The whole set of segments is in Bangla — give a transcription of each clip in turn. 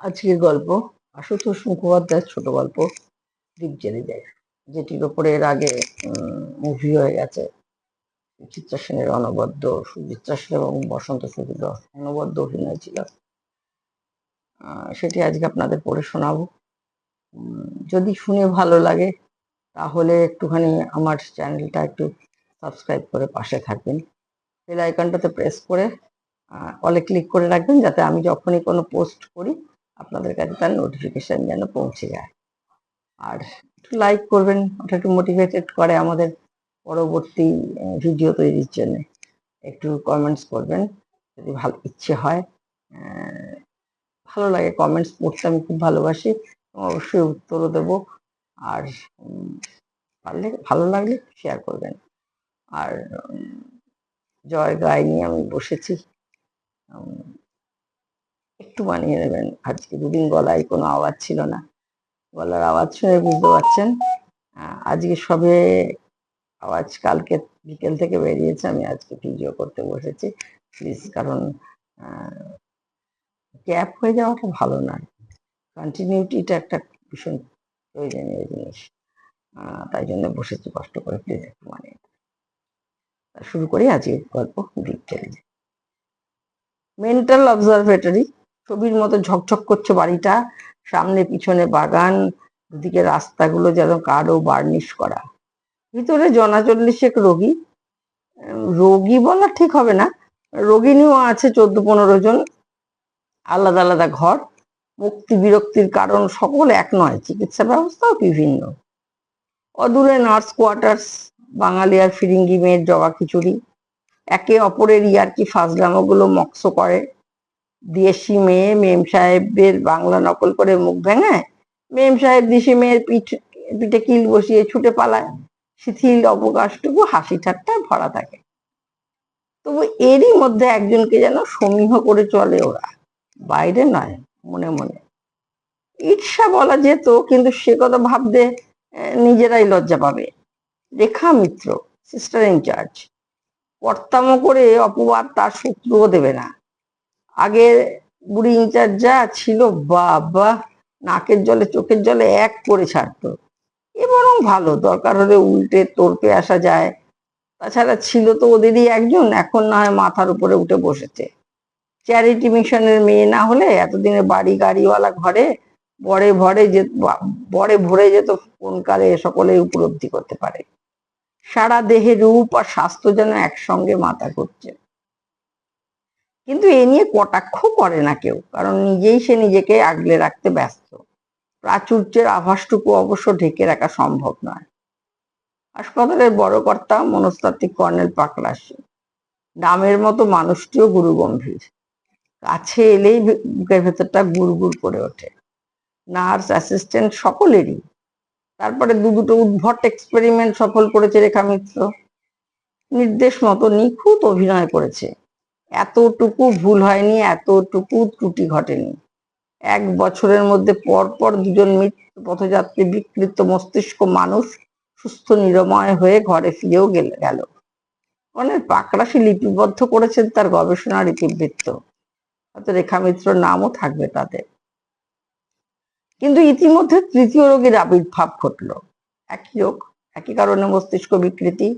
আজকের গল্প, আশুতোষ মুখোপাধ্যায়ের ছোট গল্প জেলে যায় যেটির ওপরে এর আগে মুভি হয়ে গেছে। চিত্রা সেনের অনবদ্য, সুচিত্রা সেন এবং বসন্ত সুচিত্র অনবদ্য অভিনয় ছিল। সেটি আজকে আপনাদের পড়ে শোনাবো। যদি শুনে ভালো লাগে, তাহলে একটুখানি আমার চ্যানেলটা একটু সাবস্ক্রাইব করে পাশে থাকবেন। বেল আইকনটাতে প্রেস করে অলে ক্লিক করে রাখবেন, যাতে আমি যখনই কোনো পোস্ট করি আপনাদের কাছে তার নোটিফিকেশন যেন পৌঁছে যায়। আর একটু লাইক করবেন, ওটা একটু মোটিভেটেড করে আমাদের পরবর্তী ভিডিও তৈরির জন্য। একটু কমেন্টস করবেন, যদি ভালো, ইচ্ছে হয়। ভালো লাগে কমেন্টস পড়তে, আমি খুব ভালোবাসি। অবশ্যই উত্তরও দেবো। আর পারলে, ভালো লাগলে শেয়ার করবেন। আর জয় গায়ে নিয়ে আমি বসেছি। একটু বানিয়ে নেবেন। আজকে দুদিন গলায় কোনো আওয়াজ ছিল না। গলার আওয়াজ শুনে বুঝতে পারছেন আজকে সবে আওয়াজ কালকে বিকেল থেকে বেরিয়েছে। আমি আজকে ভিডিও করতে বসেছি। প্লিজ কারণ গ্যাপ হয়ে যাওয়াটা ভালো না। কন্টিনিউটিটা একটা ভীষণ প্রয়োজনীয় জিনিস। তাই জন্য বসেছি কষ্ট করে। প্লিজ একটু মানে শুরু করি আজকে গল্প ডিটেল মেন্টাল অবজারভেটরি ছবির মতো ঝকঝক করছে বাড়িটা। সামনে পিছনে বাগান, দুদিকে রাস্তাগুলো যেন কারও বার্নিশ করা। ভিতরে জনাচল্লিশেক রোগী। রোগী বলা ঠিক হবে না। রোগিণীও আছে চোদ্দ পনেরো জন। আলাদা আলাদা ঘর। মুক্তি বিরক্তির কারণ সকল এক নয়। চিকিৎসা ব্যবস্থাও বিভিন্ন। অদূরে নার্স কোয়ার্টার্স, বাঙালি আর ফিরিঙ্গি মেয়ের জবা খিচুড়ি। একে অপরের ইয়ার্কি ফাজলামোগুলো মক্স করে। দেশি মেয়ে মেম সাহেবের বাংলা নকল করে মুখ ভেঙায়, মেম সাহেব দেশি মেয়ের পিঠ, পিঠে কিল বসিয়ে ছুটে পালায়। শিথিল অবকাশটুকু হাসি ঠাট্টায় ভরা থাকে। তবু এরই মধ্যে একজনকে যেন সমীহ করে চলে ওরা। বাইরে নয়, মনে মনে। ঈর্ষা বলা যেত, কিন্তু সে কথা ভাবতে নিজেরাই লজ্জা পাবে। রেখা মিত্র সিস্টার ইনচার্জ কর্তামো করে অপবাদ তার শত্রুও দেবে না। আগে বুড়ি ইনচার্জ যা ছিল, বাবা, নাকের জলে, চোখের জলে এক করে ছাড়তো। এ বরং ভালো, দরকার হলে উল্টে তোরপে আসা যায়। তাছাড়া ছিল তো ওদেরই একজন, এখন না হয় মাথার উপরে উঠে বসেছে। চ্যারিটি মিশনের মেয়ে না হলে এতদিনে বাড়ি গাড়িওয়ালা ঘরে বড়ে ভরে যে বড়ে ভরে যেত, কোন কালে সকলে উপলব্ধি করতে পারে। সারা দেহে রূপ আর স্বাস্থ্য যেন একসঙ্গে মাথা করছে কিন্তু এ নিয়ে কটাক্ষ করে না কেউ, কারণ নিজেই সে নিজেকে আগলে রাখতে ব্যস্ত। প্রাচুর্যের আভাসটুকু অবশ্য ঢেকে রাখা সম্ভব নয়। হাসপাতালের বড় কর্তা মনস্তাত্ত্বিক কর্নেল পাকলাসী নামের মতো মানুষটিও গুরু গম্ভীর কাছে এলেই বুকের ভেতরটা গুড় করে ওঠে। নার্স, অ্যাসিস্ট্যান্ট সকলেরই। তারপরে দু দুটো উদ্ভট এক্সপেরিমেন্ট সফল করেছে রেখা মিত্র। নির্দেশ মতো নিখুঁত অভিনয় করেছে। এতটুকু ভুল হয়নি, এতটুকু ত্রুটি ঘটেনি। এক বছরের মধ্যে পর পর দুজন মৃত্যু পথযাত্রী বিকৃত মস্তিষ্ক মানুষ সুস্থ নিরময় হয়ে ঘরে ফিরেও গেল অনেক পাকড়াশি লিপিবদ্ধ করেছেন তার গবেষণার ইতিবৃত্ত হয়তো রেখা মিত্রর নামও থাকবে তাতে কিন্তু ইতিমধ্যে তৃতীয় রোগীর আবির্ভাব ঘটলো। একই রোগ, একই কারণে মস্তিষ্ক বিকৃতি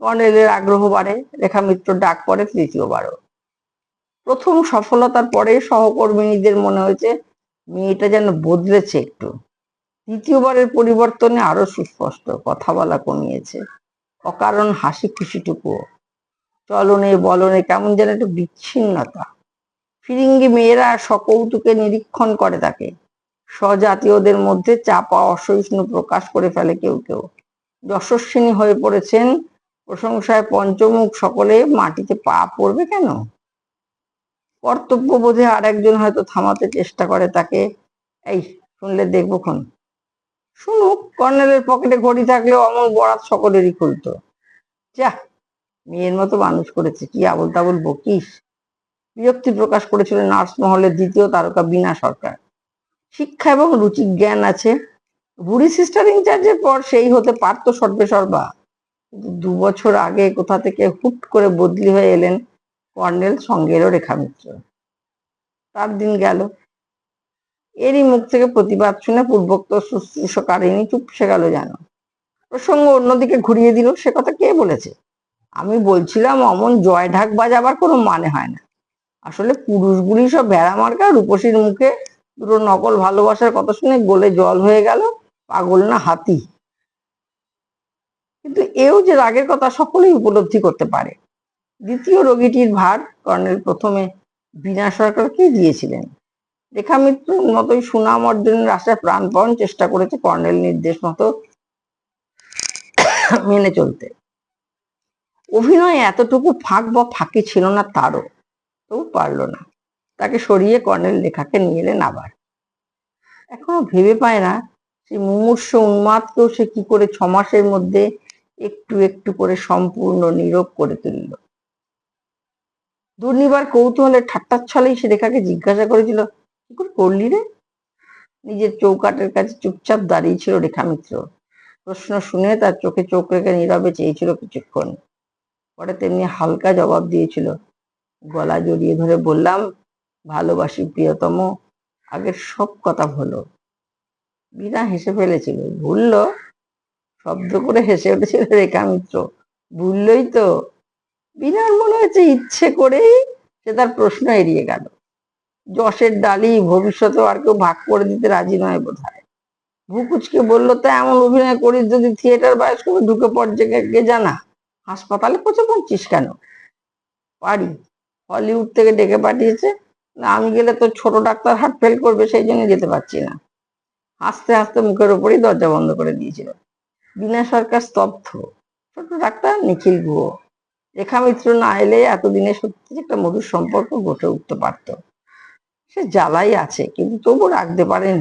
কর্নেলের আগ্রহ বাড়ে, রেখা মিত্র ডাক পড়ে তৃতীয়বারও। প্রথম সফলতার পরে সহকর্মীদের মনে হয়েছে, মেয়েটা যেন বদলেছে একটু। দ্বিতীয়বারের পরিবর্তনে আরও সুস্পষ্ট, কথা বলা কমিয়েছে। অকারণ হাসি খুশিটুকুও। চলনে বলনে কেমন যেন একটু বিচ্ছিন্নতা। ফিরিঙ্গি মেয়েরা সকৌতুকে নিরীক্ষণ করে তাকে। স্বজাতীয়দের মধ্যে চাপা অসহিষ্ণু প্রকাশ করে ফেলে কেউ কেউ। যশস্বিনী হয়ে পড়েছেন প্রশংসায় পঞ্চমুখ সকলে মাটিতে পা পড়বে কেন? কর্তব্য বোধে আর একজন হয়তো থামাতে চেষ্টা করে তাকে। এই, শুনলে দেখব খন। শুনুক কর্নেলের পকেটে ঘড়ি থাকলে অমল বরাত সকলেরই খুলতো। যা, মেয়ের মতো মানুষ করেছে, কি আবল তাবল বকিস? বিরক্তি প্রকাশ করেছিল নার্স মহলের দ্বিতীয় তারকা বিনা সরকার। শিক্ষা এবং রুচি জ্ঞান আছে। বুড়ি সিস্টার ইনচার্জের পর সেই হতে পারতো সর্বে সর্বা দু বছর আগে কোথা থেকে হুট করে বদলি হয়ে এলেন কর্নেল সঙ্গেরও রেখা মিত্র তার দিন গেল। এরই মুখ থেকে প্রতিবাদ শুনে পূর্বোক্ত শুশ্রূষকারিনী চুপসে গেল যেন। প্রসঙ্গ অন্যদিকে ঘুরিয়ে দিল, সে কথা কে বলেছে? আমি বলছিলাম, অমন জয় ঢাক বাজাবার কোনো মানে হয় না। আসলে পুরুষগুলি সব ভেড়া মার্কা, রূপসীর মুখে দুটো নকল ভালোবাসার কথা শুনে গোলে জল হয়ে গেল, পাগল না হাতি। কিন্তু এও যে রাগের কথা সকলেই উপলব্ধি করতে পারে। দ্বিতীয় রোগীটির ভার কর্নেল প্রথমে বিনা সরকারকে দিয়েছিলেন? রেখা মিত্রর মতোই সুনাম অর্জনের আশায় প্রাণপণ চেষ্টা করেছে কর্নেল নির্দেশ মতো মেনে চলতে। অভিনয় এতটুকু ফাঁক বা ফাঁকি ছিল না, তারও তবু পারল না। তাকে সরিয়ে কর্নেল লেখাকে নিয়ে এলেন আবার। এখনও ভেবে পায় না, সে মুমূর্ষ উন্মাদকেও সে কি করে ছমাসের মধ্যে একটু একটু করে সম্পূর্ণ নীরব করে তুলল। দুর্নিবার কৌতূহলের ঠাট্টার ছলেই সে রেখাকে জিজ্ঞাসা করেছিল, কি করে করলি রে? নিজের চৌকাটের কাছে চুপচাপ দাঁড়িয়ে ছিল রেখা মিত্র। প্রশ্ন শুনে তার চোখে চোখ রেখে নীরবে চেয়েছিল কিছুক্ষণ। পরে তেমনি হালকা জবাব দিয়েছিল, গলা জড়িয়ে ধরে বললাম, ভালোবাসি প্রিয়তম, আগের সব কথা ভুলো। বিনা হেসে ফেলেছিল, ভুলল? শব্দ করে হেসে উঠেছিল রেখা মিত্র ভুললই তো। বিনার মনে হয়েছে ইচ্ছে করেই সে তার প্রশ্ন এড়িয়ে গেল। যশের ডালি ভবিষ্যতেও আর কেউ ভাগ করে দিতে রাজি নয় বোধ হয় ভুকুচকে বলল, তা এমন অভিনয় করিস যদি থিয়েটার বায়োস্কোপে ঢুকে পড় গে জানা? হাসপাতালে পৌঁছে পড়ছিস কেন? পারি। হলিউড থেকে ডেকে পাঠিয়েছে। না, আমি গেলে তো ছোট ডাক্তার হার্ট ফেল করবে, সেই জন্য যেতে পারছি না। হাসতে হাসতে মুখের ওপরই দরজা বন্ধ করে দিয়েছিল। বিনা সরকার স্তব্ধ। ছোট ডাক্তার নিখিল গুহ রেখা মিত্র না এলে এতদিনে সত্যি একটা মধুর সম্পর্ক গড়ে উঠতে পারত। সে জ্বালাই আছে, কিন্তু তবু রাখতে পারেন।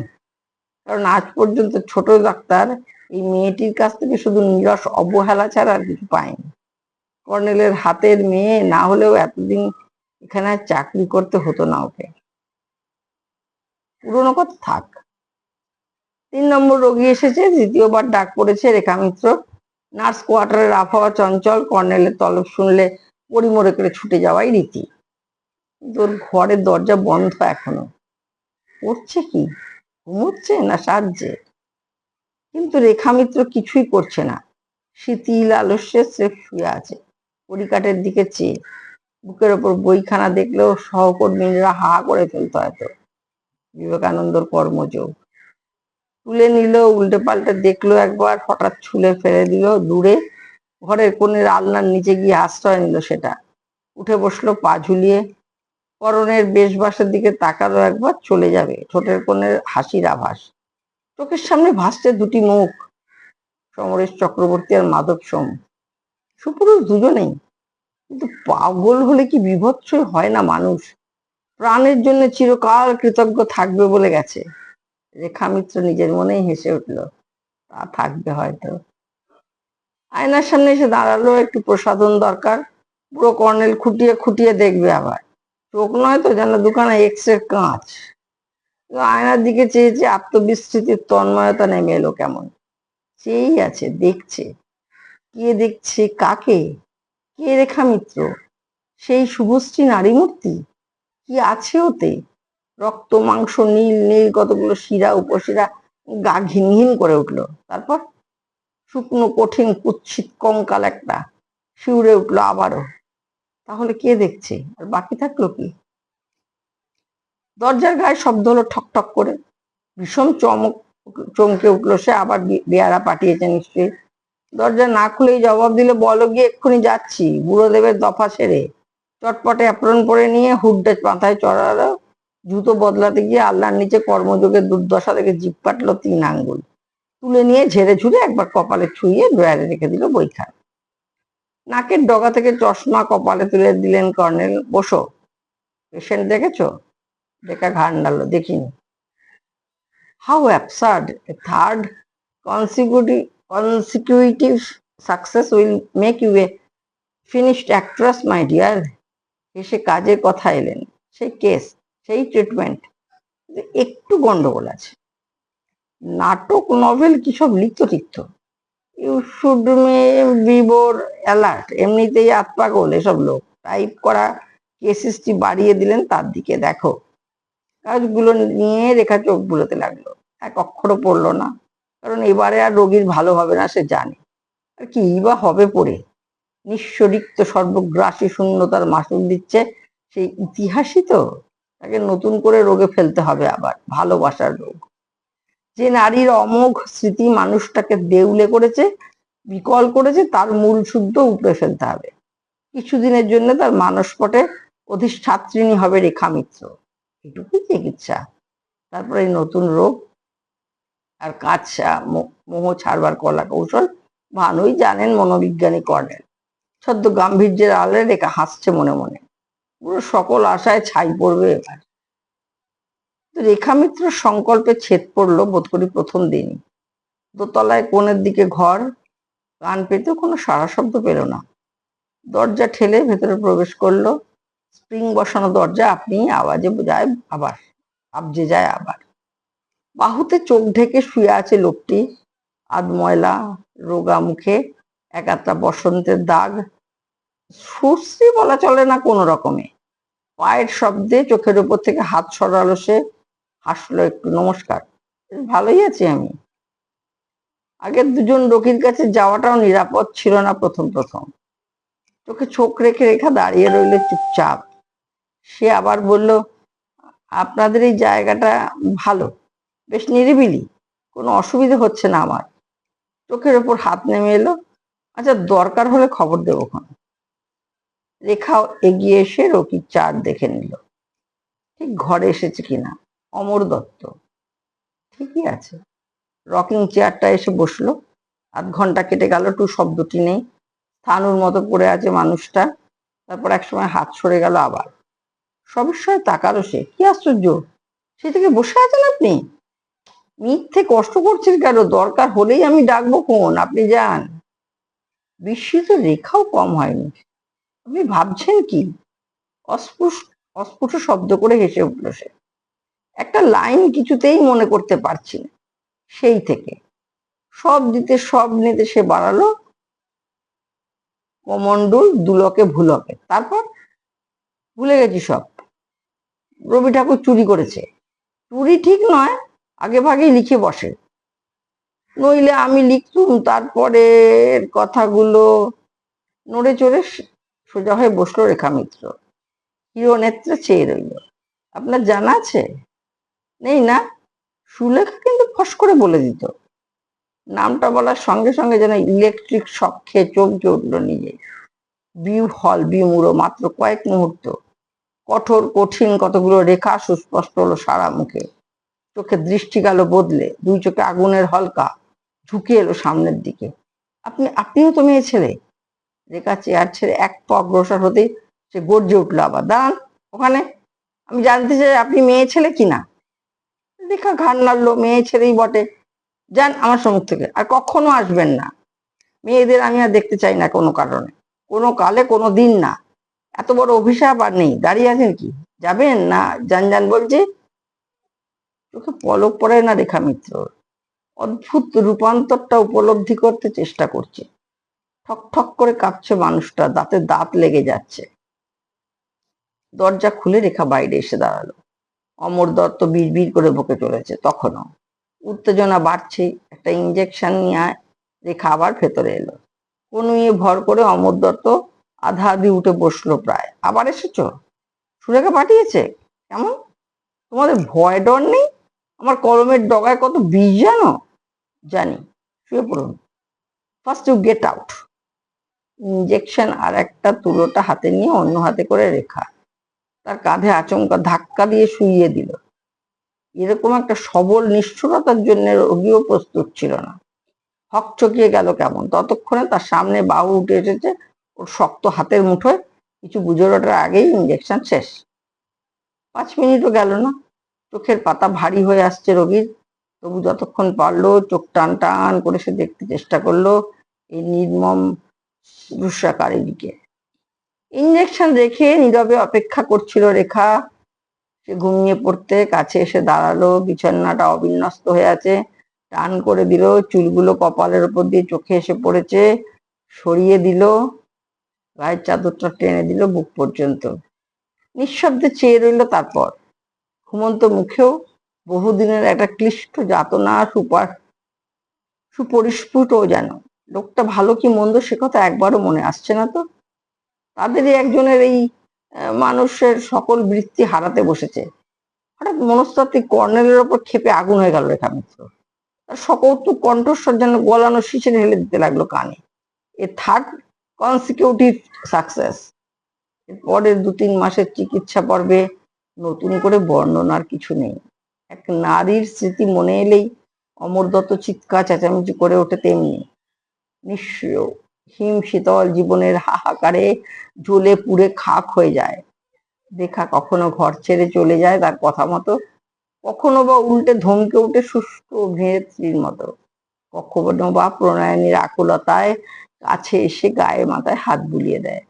কারণ আজ পর্যন্ত ছোট ডাক্তার এই মেয়েটির কাছ থেকে শুধু নিরস অবহেলা ছাড়া আর কিছু পায়নি। কর্নেলের হাতের মেয়ে না হলেও এতদিন এখানে চাকরি করতে হতো না ওকে। পুরোনো কথা থাক। তিন নম্বর রোগী এসেছে, দ্বিতীয়বার ডাক পড়েছে রেখা মিত্র। নার্স কোয়ার্টারের আবহাওয়া চঞ্চল, কর্নেলের তলব শুনলে পরিমরে করে ছুটে যাওয়াই রীতি। তোর ঘরের দরজা বন্ধ এখনও। করছে কি? ঘুমোচ্ছে না সাজছে? কিন্তু রেখা মিত্র কিছুই করছে না। শীতিল আলস্যে স্রেফ শুয়ে আছে। পরিকাটের দিকে চেয়ে। বুকের ওপর বইখানা দেখলেও সহকর্মীরা হা করে ফেলতো হয়তো বিবেকানন্দর কর্মযোগ। তুলে নিল, উল্টে পাল্টে দেখল একবার, হঠাৎ ছুলে ফেলে দিল, দূরে ঘরের কোণের আলনার নিচে গিয়ে আশ্রয় নিল সেটা। উঠে বসল পা ঝুলিয়ে। করণের বেশবাসের দিকে তাকালো একবার, চলে যাবে। ঠোঁটের কোণের হাসির আভাস। চোখের সামনে ভাসছে দুটি মুখ। সমরেশ চক্রবর্তী আর মাধব সোম। সুপুরুষ দুজনেই। কিন্তু পাগল হলে কি বিভৎস হয় না মানুষ? প্রাণের জন্য চিরকাল কৃতজ্ঞ থাকবে বলে গেছে। রেখা মিত্র নিজের মনেই হেসে উঠল, তা থাকবে হয়তো। আয়নার সামনে এসে দাঁড়াল, একটু প্রসাধন দরকার। পুরো কর্নেল খুঁটিয়ে খুঁটিয়ে দেখবে আবার। চোখ নয় তো, যেন দোকানে এক্স রে কাঁচ আয়নার দিকে চেয়েছে আত্মবিস্তৃতির তন্ময়তা নেমে এলো কেমন? চেয়েই আছে, দেখছে। কে দেখছে, কাকে? কে রেখা মিত্র সেই শুভশ্রী নারী মূর্তি কি আছে ওতে? রক্ত, মাংস, নীল নীল, কতগুলো শিরা, উপশিরা, গা ঘিন ঘিন করে উঠল। তারপর শুকনো, কঠিন কুচ্ছিত কঙ্কাল একটা শিউরে উঠল আবারও। তাহলে কে দেখছে? আর বাকি থাকল কি? দরজার গায়ে শব্দ হলো ঠক ঠক করে। ভীষণ চমক, চমকে উঠল সে, আবার বেয়ারা পাঠিয়েছে নিশ্চয়ই। দরজা না খুলেই জবাব দিলে, বলো গিয়ে, এক্ষুনি যাচ্ছি। বুড়োদেবের দফা সেরে চটপটে অ্যাপ্রন পরে নিয়ে হুড্ডে মাথায় চড়ালো। জুতো বদলাতে গিয়ে আল্লাহর নিচে কর্মযোগের দুর্দশা থেকে জিপ কাটলো তিন আঙ্গুল। তুলে নিয়ে ঝেড়ে ঝুড়ে একবার কপালে ছুঁয়ে ড্রয়ারে রেখে দিল বইখান নাকের ডগা থেকে চশমা কপালে তুলে দিলেন কর্নেল, বসো। পেশেন্ট দেখেছ? দেখা ঘাড় ডালো দেখিনি। How absurd, a third consecutive consecutive success will make you a finished actress my dear এসে কাজের কথা এলেন। সেই কেস সেই ট্রিটমেন্ট একটু গন্ডগোল আছে। নাটক নভেল কি সব লিখতো। টিখতো ইউ শুড মে বিবোর অ্যালার্ট এমনিতেই আত্মাগোল এসব লোক। টাইপ করা কেসেসটি বাড়িয়ে দিলেন, তার দিকে দেখো। কাজগুলো নিয়ে রেখা চোখ বুলোতে লাগল। এক অক্ষরও পড়ল না। কারণ এবারে আর রোগীর ভালো হবে না, সে জানে। আর কি বা হবে পড়ে নিঃস্বরিক্ত সর্বগ্রাসী শূন্যতার মাসুল দিচ্ছে সেই ইতিহাসই তো। তাকে নতুন করে রোগে ফেলতে হবে আবার, ভালোবাসার রোগ। যে নারীর অমোঘ স্মৃতি মানুষটাকে দেউলে করেছে, বিকল করেছে, তার মূল শুদ্ধ উপড়ে ফেলতে হবে। কিছুদিনের জন্য তার মানসপটে অধিষ্ঠাত্রিনী হবে রেখা মিত্র। এটুকুই চিকিৎসা। তারপরে নতুন রোগ, আর মো- মোহ ছাড়বার কলা কৌশল ভালোই জানেন, মনোবিজ্ঞানী কর্নেল। সদ্য গাম্ভীর্যের আলে রেখা হাসছে মনে মনে। পুরো সকল আশায় ছাই পড়বে এবার। রেখা মিত্র সংকল্পে ছেদ পড়ল বোধ করি প্রথম দিনই দোতলায় কোণের দিকে ঘর, কান পেতেও কোনো সারা শব্দ পেল না। দরজা ঠেলে ভেতরে প্রবেশ করল। স্প্রিং বসানো দরজা, আপনি আওয়াজে যায় আবার আবজে যায় আবার। বাহুতে চোখ ঢেকে শুয়ে আছে লোকটি আধ ময়লা রোগা মুখে একাত্রা বসন্তের দাগ সুশ্রী বলা চলে না কোনো রকমে। পায়ের শব্দে চোখের উপর থেকে হাত সরালো সে, হাসলো একটু, নমস্কার ভালোই আছি আমি। আগের দুজন রোগীর কাছে যাওয়াটাও নিরাপদ ছিল না প্রথম প্রথম। চোখে চোখ রেখে রেখা দাঁড়িয়ে রইল চুপচাপ। সে আবার বলল, আপনাদের এই জায়গাটা ভালো, বেশ নিরিবিলি, কোনো অসুবিধে হচ্ছে না আমার। চোখের ওপর হাত নেমে এলো আচ্ছা দরকার হলে খবর দেবো খন রেখাও এগিয়ে এসে রকির চার দেখে নিল। ঠিক ঘরে এসেছে কিনা অমর দত্ত। ঠিকই আছে। রকিং চেয়ারটা এসে বসল। আধ ঘণ্টা কেটে গেল টু শব্দটি নেই। থানুর মতো পড়ে আছে মানুষটা। তারপর একসময় হাত সরে গেল আবার। সবিস্ময়ে তাকালো সে। কি আশ্চর্য! সে থেকে বসে আছেন আপনি? মিথ্যে কষ্ট করছেন কেন? দরকার হলেই আমি ডাকবো। কোন? আপনি যান। বিস্মিত রেখাও কম হয়নি। আপনি ভাবছেন কি? অস্ফুট অস্ফুট শব্দ করে হেসে উঠল সে। একটা লাইন কিছুতেই মনে করতে পারছি না, সেই থেকে। সব দিতে, সব নিতে সে বাড়ালো কমন্ডুল দুলকে ভুলকে। তারপর ভুলে গেছি সব। রবি ঠাকুর চুরি করেছে। চুরি ঠিক নয়, আগে ভাগেই লিখে বসে। নইলে আমি লিখতুম তারপরে কথাগুলো। নড়ে চড়ে সোজা হয়ে বসল রেখা মিত্র হিরো নেত্রে চেয়ে রইল। আপনার জানা আছে? নেই না? সুলেখা কিন্তু ফস করে বলে দিত। নামটা বলার সঙ্গে সঙ্গে যেন ইলেকট্রিক শক খেয়ে চমকে উঠল নিজে বিউ হল বিমুড়ো মাত্র কয়েক মুহূর্ত। কঠোর, কঠিন কতগুলো রেখা সুস্পষ্ট হলো সারা মুখে। চোখে দৃষ্টি গেল বদলে, দুই চোখে আগুনের হলকা ঝুঁকে এলো সামনের দিকে। আপনি, আপনিও তো মেয়ে ছেলে। রেখা চেয়ার ছেড়ে এক পা অগ্রসর হতেই সে গর্জে উঠল আবার, দাঁড়ান, ওখানে। আমি জানতে চাই আপনি মেয়ে ছেলে কিনা রেখা ঘাড় নাড়লো, মেয়ে ছেলেই বটে। যান আমার সম্মুখ থেকে। আর কখনো আসবেন না। মেয়েদের আমি আর দেখতে চাই না কোনো কারণে। কোনো কালে, কোনো দিন না। এত বড় অভিশাপ আর নেই। দাঁড়িয়ে আছেন কি? যাবেন না? যান যান বলছি। চোখে পলক পড়ে না রেখা মিত্র। অদ্ভুত রূপান্তরটা উপলব্ধি করতে চেষ্টা করছে। ঠক ঠক করে কাঁপছে মানুষটা, দাঁতে দাঁত লেগে যাচ্ছে। দরজা খুলে রেখা বাইরে এসে দাঁড়াল। অমর দত্ত বিড় করে বকে চলেছে, তখনও। উত্তেজনা বাড়ছে একটা ইঞ্জেকশন নিয়ে রেখা আবার ভেতরে এলো। কনুইয়ে ভর করে অমর দত্ত আধা আধি উঠে বসল প্রায়। আবার এসেছ? সুরেখা পাঠিয়েছে? কেমন? তোমাদের ভয় ডর নেই? আমার কলমের ডগায় কত বিষ জানো? জানি, শুয়ে পড়ুন। First you get out injection আর একটা তুলোটা হাতে নিয়ে অন্য হাতে করে রেখা। তার কাঁধে আচমকা ধাক্কা দিয়ে শুইয়ে দিল। এরকম একটা সবল নিষ্ঠুরতার জন্য রোগীও প্রস্তুত ছিল না। হকচকিয়ে গেল কেমন? ততক্ষণে তার সামনে বাহু উঠে এসেছে। ওর শক্ত হাতের মুঠোয় কিছু বুঝে ওঠার আগেই ইঞ্জেকশন শেষ। পাঁচ মিনিটও গেল না। চোখের পাতা ভারী হয়ে আসছে রোগীর। তবু যতক্ষণ পারল চোখ টান টান করে সে দেখতে চেষ্টা করল। এই নির্মম রুষাকারীকে ইঞ্জেকশন রেখে নীরবে অপেক্ষা করছিল রেখা। সে ঘুমিয়ে পড়তে কাছে এসে দাঁড়াল, বিছানাটা অবিন্যস্ত হয়ে আছে। টান করে দিল, চুলগুলো কপালের উপর দিয়ে চোখে এসে পড়েছে। সরিয়ে দিল, গায়ের চাদরটা টেনে দিল বুক পর্যন্ত। নিঃশব্দে চেয়ে রইল তারপর। ঘুমন্ত মুখেও বহুদিনের একটা ক্লিষ্ট যাতনা সুপার সুপরিস্ফুটও যেন। লোকটা ভালো কি মন্দ সে কথা একবারও মনে আসছে না তো। তাদেরই একজনের এই মানুষের সকল বৃত্তি হারাতে বসেছে। হঠাৎ মনস্তাত্ত্বিক কর্নেলের ওপর ক্ষেপে আগুন হয়ে গেল রেখা মিত্র। তার সকৌতুক কণ্ঠস্বর যেন গলানো শিশে ঢেলে দিতে লাগল কানে। এ থার্ড কনসিকিউটিভ সাকসেস পরের দু তিন মাসের চিকিৎসা পর্বে নতুন করে বর্ণনার কিছু নেই। এক নারীর স্মৃতি মনে এলেই অমর দত্ত চিৎকার, চেঁচামেচি করে ওঠে তেমনি। নিঃস্ব হিম শীতল জীবনের হাহাকারে জ্বলে পুড়ে খাক হয়ে যায়। দেখা কখনো ঘর ছেড়ে চলে যায় তার কথা মতো, কখনো বা উল্টে ধমকে উঠে সুস্থ অভিনেত্রীর মতো। কখনো বা প্রণয়নীর আকুলতায় কাছে এসে গায়ে মাথায় হাত বুলিয়ে দেয়।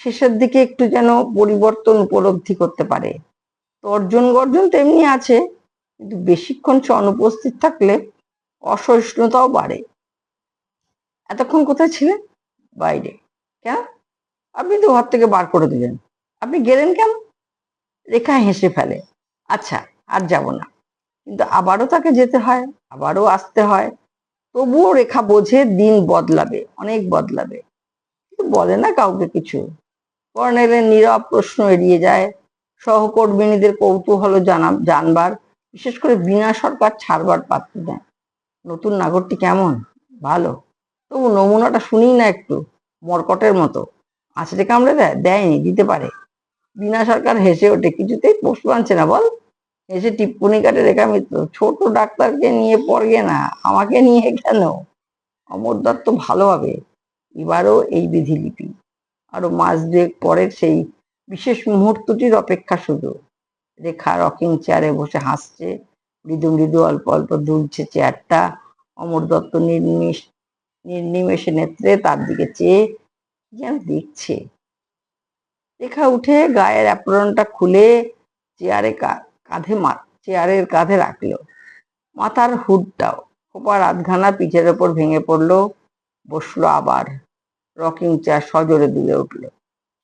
শেষের দিকে একটু যেন পরিবর্তন উপলব্ধি করতে পারে। তর্জন গর্জন তেমনি আছে, কিন্তু বেশিক্ষণ সে অনুপস্থিত থাকলে অসহিষ্ণুতাও বাড়ে। এতক্ষণ কোথায় ছিলেন? বাইরে। কেন? আপনি তো ঘর থেকে বার করে দিলেন। আপনি গেলেন কেন? রেখা হেসে ফেলে। আচ্ছা আর যাব না। কিন্তু আবারও তাকে যেতে হয়, আবারও আসতে হয়। তবুও রেখা বোঝে দিন বদলাবে, অনেক বদলাবে। কিন্তু বলে না কাউকে কিছু। কর্নেলের নীরব প্রশ্ন এড়িয়ে যায়। সহকর্মিনীদের কৌতূহল জানা জানবার, বিশেষ করে বিনা সরকার ছাড়বার পাত্র দেয়। নতুন নাগরটি কেমন? ভালো। তবু নমুনাটা শুনি না একটু, মরকটের মতো। আছড়ে কামড়ে দেয়? দেয়নি, দিতে পারে। বিনা সরকার হেসে ওঠে। কিছুতেই পোষ মানছে না, বল। হেসে টিপ্পনি কাটে রেখা মিত্র। ছোট ডাক্তারকে নিয়ে পড়গে না। আমাকে নিয়ে কেন? অমর দত্ত ভালো হবে। এবারও এই বিধিলিপি। আরও মাস দুয়েক পরের সেই বিশেষ মুহূর্তটির অপেক্ষা শুধু। রেখা রকিং চেয়ারে বসে হাসছে। মৃদু মৃদু অল্প অল্প দুলছে চেয়ারটা। অমর দত্ত নির্নিশ নির্নিমেষে নেত্রে তার দিকে চেয়ে যেন দেখছে। রেখা উঠে গায়ের অ্যাপ্রনটা খুলে চেয়ারে কাঁধে চেয়ারের কাঁধে রাখল। মাথার হুডটাও খোপার আধখানা পিঠের ওপর ভেঙে পড়ল, বসল আবার। রকিং চেয়ার সজোরে দুলে উঠল।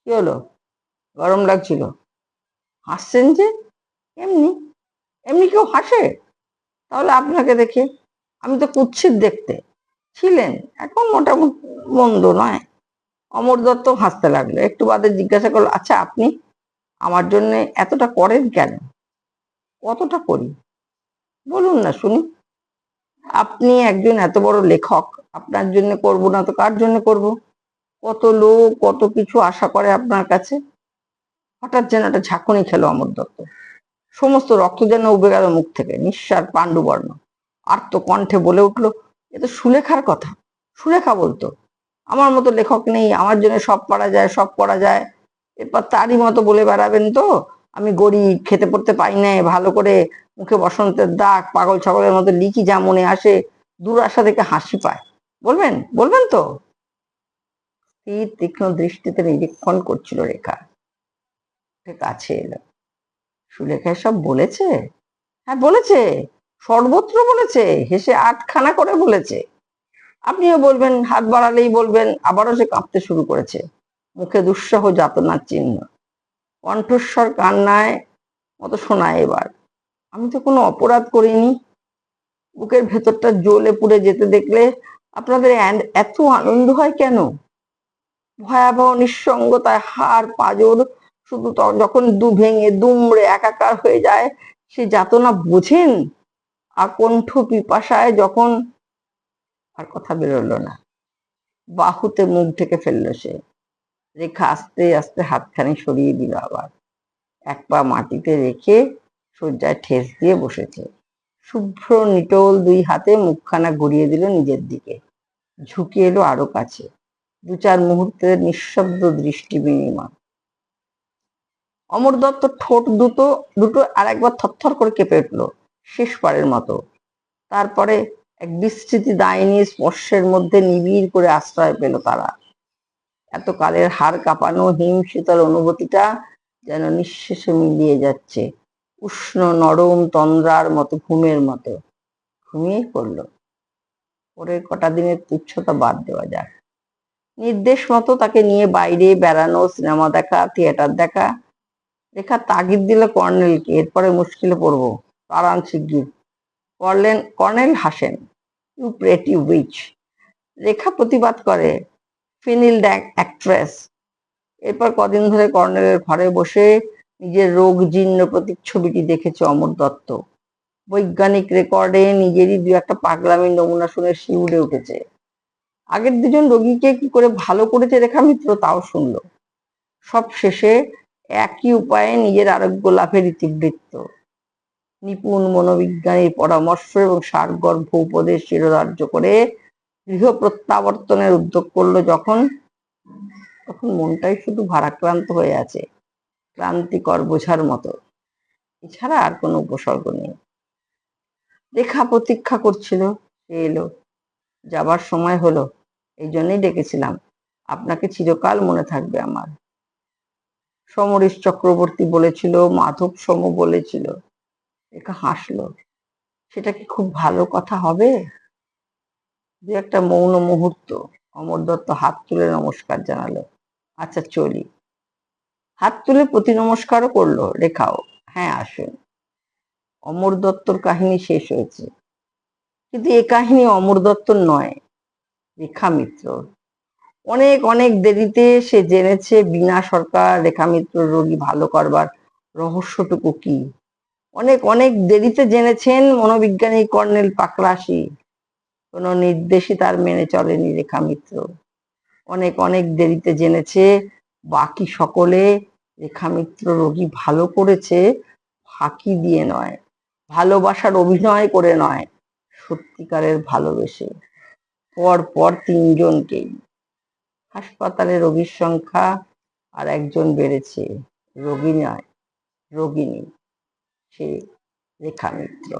কি হলো? গরম লাগছিল। হাসছেন যে? এমনি এমনি কেউ হাসে? তাহলে আপনাকে দেখে, আমি তো কুৎসিত দেখতে। ছিলেন। এখন মোটামুটি মন্দ নয়। অমর দত্ত হাসতে লাগল। একটু বাদে জিজ্ঞাসা করল আচ্ছা আপনি আমার জন্য এতটা করেন কেন? কতটা করি? বলুন না, শুনি। আপনি একজন এত বড় লেখক, আপনার জন্য করব না তো কার জন্য করব? কত লোক, কত কিছু আশা করে আপনার কাছে? হঠাৎ যেন একটা ঝাঁকুনি খেলো অমর দত্ত। সমস্ত রক্ত যেন উবে গেল মুখ থেকে, নিঃশ্বাস পাণ্ডুবর্ণ। আর তো কণ্ঠে বলে উঠল এ তো সুলেখার কথা। সুলেখা বলতো, আমার মতো লেখক নেই, আমার জন্য সব পারা যায়, সব করা যায়। এরপর তারই মতো বলে বেড়াবেন তো, আমি গরিব, খেতে পড়তে পাই না, ভালো করে মুখে বসন্তের দাগ, পাগল ছাগলের মতো লিখি যা মনে আসে, দুরাশা থেকে হাসি পায়। বলবেন? বলবেন তো। স্থির, তীক্ষ্ণ দৃষ্টিতে নিরীক্ষণ করছিল রেখা। কাছে এলো। সুলেখা সব বলেছে? হ্যাঁ বলেছে। সর্বত্র বলেছে, হেসে আটখানা করে বলেছে। আপনিও বলবেন, হাত বাড়ালেই বলবেন, আবারও সে কাঁপতে শুরু করেছে। মুখে দুঃসহ যাতনার চিহ্ন। কণ্ঠস্বর কান্নায় মতো শোনায় এবার। আমি তো কোনো অপরাধ করিনি। বুকের ভেতরটা জ্বলে পুড়ে যেতে দেখলে আপনাদের এত আনন্দ হয় কেন? ভয়াবহ নিঃসঙ্গতায় হাড় পাজর শুধু যখন দু ভেঙে দুমড়ে একাকার হয়ে যায়, সে যাতনা বোঝেন? আকণ্ঠ পিপাসায় যখন আর কথা বেরোলো না। বাহুতে মুখ ঢেকে ফেলল সে। রেখা আস্তে আস্তে হাতখানি সরিয়ে দিল আবার। এক পা মাটিতে রেখে শয্যায় ঠেস দিয়ে বসেছে। শুভ্র নিটোল দুই হাতে মুখখানা ঘুরিয়ে দিল নিজের দিকে। ঝুঁকে এলো আরও কাছে। দু চার মুহূর্তের নিঃশব্দ দৃষ্টি বিনিময়। অমর দত্ত ঠোঁট দুটো দুটো আর একবার থরথর করে কেঁপে উঠল। শেষবারের মতো। তারপরে এক বিস্তৃতি দায়নি স্পর্শের মধ্যে নিবিড় করে আশ্রয় পেল তারা। এতকালের হাড় কাঁপানো হিম শীতল অনুভূতিটা যেন নিঃশেষে মিলিয়ে যাচ্ছে, উষ্ণ নরম তন্দ্রার মতো ঘুমের মতো। ঘুমিয়ে পড়ল। পরের কটা দিনের তুচ্ছতা বাদ দেওয়া যাক। নির্দেশ মতো তাকে নিয়ে বাইরে বেড়ানো, সিনেমা দেখা, থিয়েটার দেখা। রেখা তাগিদ দিল কর্নেলকে, এরপরে মুশকিলে পড়ব। তারান শিগগির কর্নেল কর্নেল হাসেন ইউ প্রেটি উইচ রেখা প্রতিবাদ করে ফিনিল অ্যাক্ট্রেস এরপর কদিন ধরে কর্নেলের ঘরে বসে নিজের রোগ জীর্ণ প্রতিচ্ছবিটি দেখেছে অমর দত্ত। বৈজ্ঞানিক রেকর্ডে নিজেরই দু একটা পাগলামির নমুনা শুনে শিউরে উঠেছে। আগের দুজন রোগীকে কি করে ভালো করেছে রেখা মিত্র তাও শুনলো। সব শেষে একই উপায়ে নিজের আরোগ্য লাভের ইতিবৃত্ত নিপুণ মনোবিজ্ঞানীর পরামর্শ এবং সারগর্ভ উপদেশ শিরোধার্য করে গৃহ প্রত্যাবর্তনের উদ্যোগ করল যখন, তখন মনটাই শুধু ভারাক্রান্ত হয়ে আছে, ক্লান্তিকর বোঝার মতো। এছাড়া আর কোনো উপসর্গ নেই। রেখা প্রতীক্ষা করছিল, সে এলো। যাবার সময় হলো, এই জন্যই ডেকেছিলাম। আপনাকে চিরকাল মনে থাকবে আমার। সমরেশ চক্রবর্তী বলেছিল, মাধব সম বলেছিল রেখা হাসলো। সেটা কি খুব ভালো কথা হবে? দু একটা মৌন মুহূর্ত। অমর দত্ত হাত তুলে নমস্কার জানালো। আচ্ছা চলি। হাত তুলে প্রতি নমস্কারও করল। রেখাও। হ্যাঁ আসুন। অমর দত্তর কাহিনী শেষ হয়েছে। কিন্তু এ কাহিনী অমর দত্তর নয়, রেখা মিত্র। অনেক অনেক দেরিতে সে জেনেছে, বিনা সরকার রেখা মিত্র রোগী ভালো করবার রহস্যটুকু কি? অনেক অনেক দেরিতে জেনেছেন মনোবিজ্ঞানী কর্নেল পাকরাশি। কোনো নির্দেশই তার মেনে চলেনি রেখা মিত্র। অনেক অনেক দেরিতে জেনেছে, বাকি সকলে রেখা মিত্র রোগী ভালো করেছে, ফাঁকি দিয়ে নয়, ভালোবাসার অভিনয় করে নয়, সত্যিকারের ভালোবেসে। পর পর তিনজনকেই। হাসপাতালে রোগীর সংখ্যা আর একজন বেড়েছে। রোগী নয় রোগিনী সে রেখা মিত্র